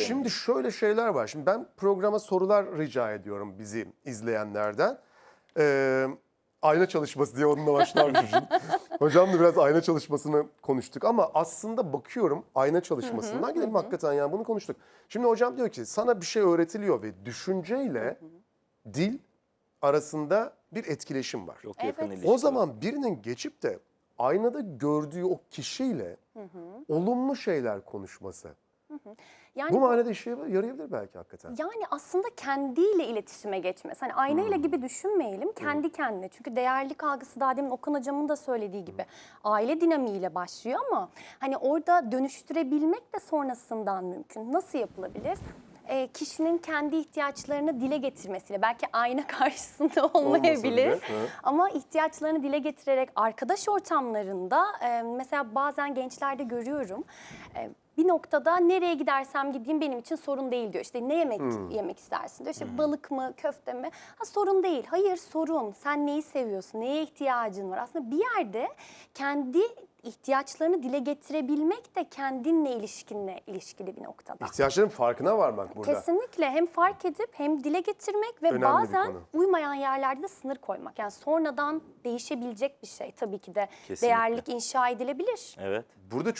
öğreniliyor. Şimdi şöyle şeyler var. Şimdi ben programa sorular rica ediyorum bizi izleyenlerden. Ee, ayna çalışması diye onunla başlarmışım. Hocam da biraz ayna çalışmasını konuştuk ama aslında bakıyorum ayna çalışmasından gidelim hakikaten yani bunu konuştuk. Şimdi hocam diyor ki sana bir şey öğretiliyor ve düşünceyle dil arasında bir etkileşim var. Çok yakın Evet. ilişki. O zaman birinin geçip de aynada gördüğü o kişiyle olumlu şeyler konuşması. Yani Bu manada işe yarayabilir belki hakikaten. Yani aslında kendiyle iletişime geçmesi. Hani aynayla gibi düşünmeyelim kendi kendine. Çünkü değerlik algısı daha demin Okan hocamın da söylediği gibi aile dinamiğiyle başlıyor ama hani orada dönüştürebilmek de sonrasından mümkün. Nasıl yapılabilir? Ee, kişinin kendi ihtiyaçlarını dile getirmesiyle belki ayna karşısında olmayabilir bile, evet. ama ihtiyaçlarını dile getirerek arkadaş ortamlarında e, mesela bazen gençlerde görüyorum e, bir noktada nereye gidersem gideyim benim için sorun değil diyor. İşte ne yemek yemek istersin diyor. İşte balık mı, köfte mi? Ha sorun değil. Hayır sorun. Sen neyi seviyorsun? Neye ihtiyacın var? Aslında bir yerde kendi ihtiyaçlarını dile getirebilmek de kendinle ilişkinle ilişkili bir noktada. İhtiyaçların farkına varmak burada. Kesinlikle hem fark edip hem dile getirmek ve Önemli bazen uymayan yerlerde de sınır koymak. Yani sonradan değişebilecek bir şey tabii ki de Kesinlikle. değerlilik inşa edilebilir. Evet. Burada çok